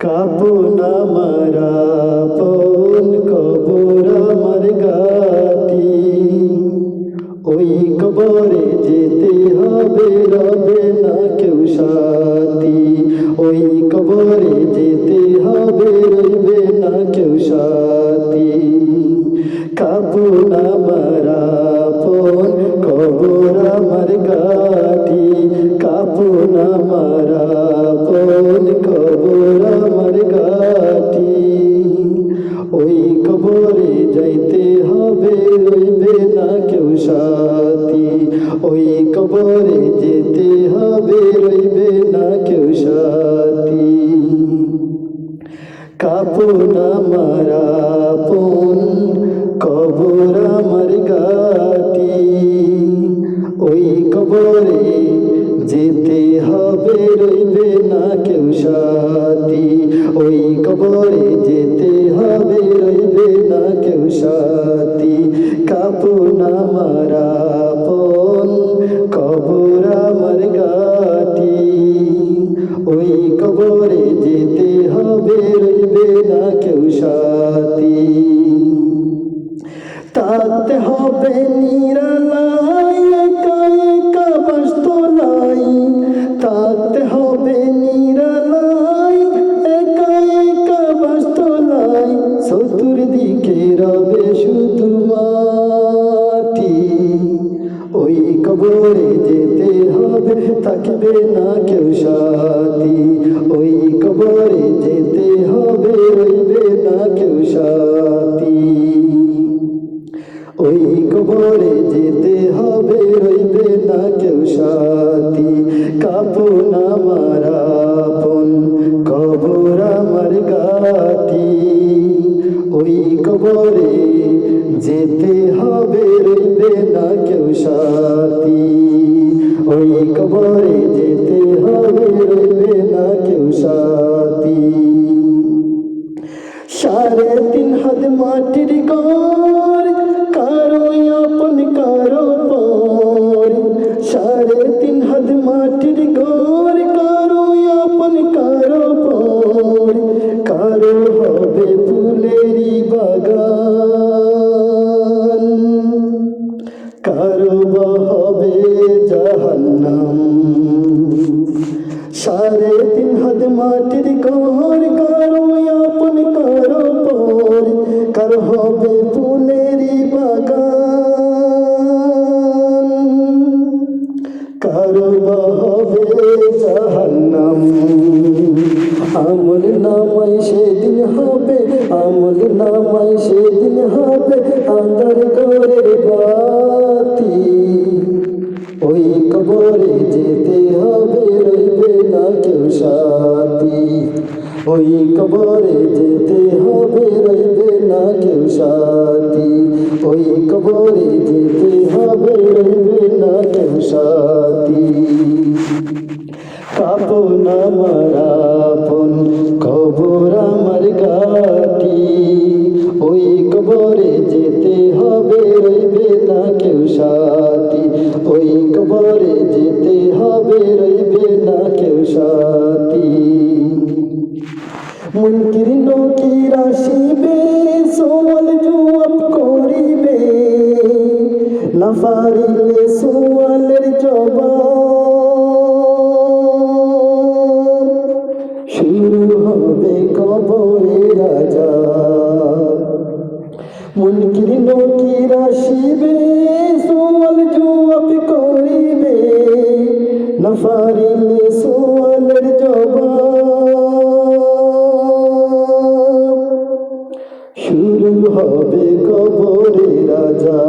কাপন আমার আপন কবর আমার গাটি। ওই কবরে যেতে হবে রবে না কেউ সাথী। ওই কবরে যেতে হবে রবে না কেউ সাথী। কাপন কাপন আমার, আপন কবর আমার গাটি ওই কবরে যেতে হবে রইবে না কেউ সাথী। ওই কবরে যেতে হবে রইবে না কেউ সাথী। কাপন আমার তাতে হবে নিরালাই একা একা বাস্তলাই তাতে হবে নিরালাই একা একা বাস্তলাই চতুর্দিকে রবে শুধু মাটি। ওই কবরে যেতে হবে, থাকবে না কেউ সাথী। ওই কবরে যেতে হবে, রইবে না কেউ সাথী। কবরে যেতে হবে, রইবে না কেউ সাথী। কাপন আমার আপন, কবর আমার গাটি ওই কবরে যেতে হবে, রইবে না কেউ সাথী। ওই কবরে যেতে হবে, রইবে না কেউ সাথী। সাড়ে তিন হাত মাটির সেদিন হবে, আমল নামাই সেদিন হবে আন্দার করে বাতি। ওই কবরে যেতে হবে, রইবে না কেউ সাথী। ওই কবরে যেতে হবে, রইবে না কেউ সাথী। ওই কবরে যেতে হবে, রইবে না কেউ সাথী। কাপন আমার আপন কবর আমার গাটি ওই কবরে যেতে হবে, রইবে না কেউ সাথী। ওই কবরে যেতে হবে, রইবে না কেউ সাথী। মুনকির নকির আসিবে না সোয়ালের জবাব। শুরু হবে কবরে রাজা।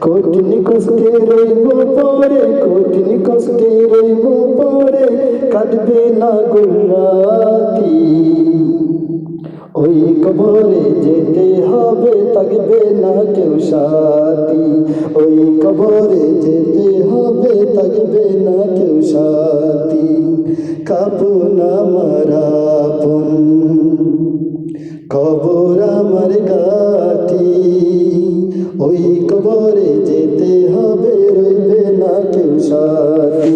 কঠিন কষ্টে রইব পরে, কঠিন কষ্টে রইব পরে, কাটবে না গুরাতি ওই কবরে যেতে হবে, থাকবে না কেউ সাথী। ওই কবরে যেতে পাইবে না কেউ সাথী কাপো না আপন। কবর আমার গাতি ওই কবরে যেতে হবে, রইবে না কেউ সাথী।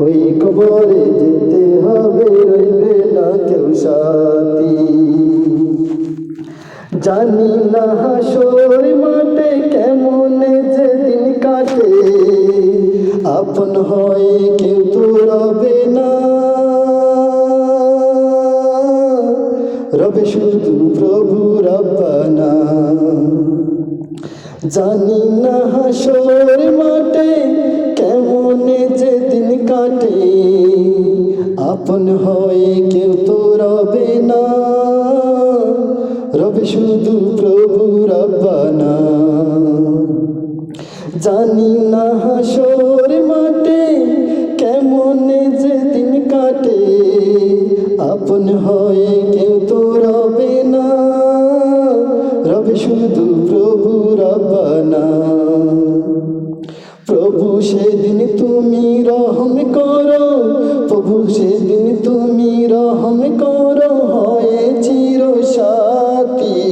ওই কবরে যেতে হবে, রইবে না কেউ সাথী। জানি না হাসোর মাঠে কেমন আপন হয়, কেউ তো রবে না। রবে শুধু প্রভু রব্বানা। জানি না হাসর মাঠে কেমন যে দিন কাটে। আপন হয়, কেউ তো রবে না। রবে শুধু প্রভু রব্বানা। জানি আপন হয়ে কেউ তো রবে না। রবে শুধু প্রভু রব্বানা। প্রভু সেদিন তুমি রহম করো, প্রভু সেদিন তুমি রহম করো, হয় চির সাথী।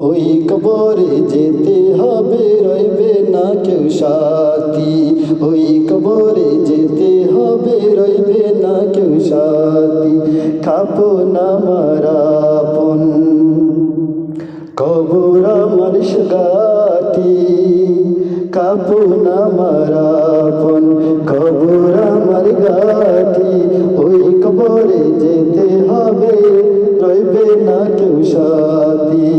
ওই কবরে যেতে হবে, রইবে না কেউ সাথী। ওই কবরে যেতে হবে, রইবে সাথী খাব না মারাপন কবর আমার সগাটি কাবু না মারাপন কবর আমার গাটি ওই কবরে যেতে হবে, রইবে না কেউ সাথী।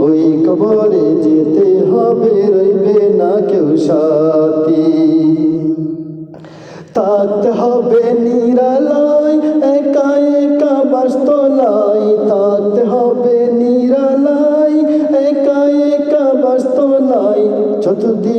ওই কবরে যেতে হবে, রইবে না কেউ সাথী। থাকতে যতদিন